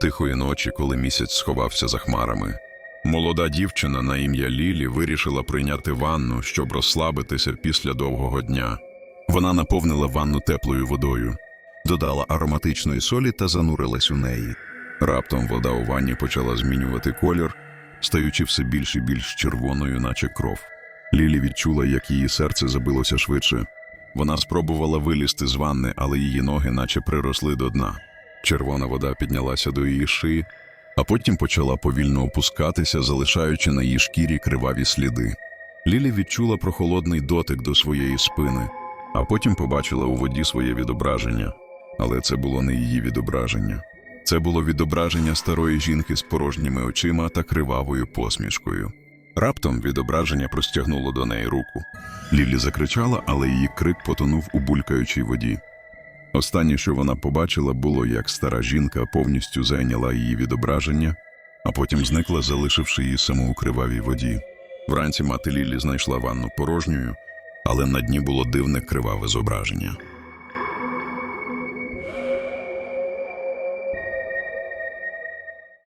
Тихої ночі, коли місяць сховався за хмарами, молода дівчина на ім'я Лілі вирішила прийняти ванну, щоб розслабитися після довгого дня. Вона наповнила ванну теплою водою, додала ароматичної солі та занурилась у неї. Раптом вода у ванні почала змінювати колір, стаючи все більш і більш червоною, наче кров. Лілі відчула, як її серце забилося швидше. Вона спробувала вилізти з ванни, але її ноги наче приросли до дна. Червона вода піднялася до її шиї, а потім почала повільно опускатися, залишаючи на її шкірі криваві сліди. Лілі відчула прохолодний дотик до своєї спини, а потім побачила у воді своє відображення. Але це було не її відображення. Це було відображення старої жінки з порожніми очима та кривавою посмішкою. Раптом відображення простягнуло до неї руку. Лілі закричала, але її крик потонув у булькаючій воді. Останнє, що вона побачила, було, як стара жінка повністю зайняла її відображення, а потім зникла, залишивши її саму у кривавій воді. Вранці мати Лілі знайшла ванну порожньою, але на дні було дивне криваве зображення.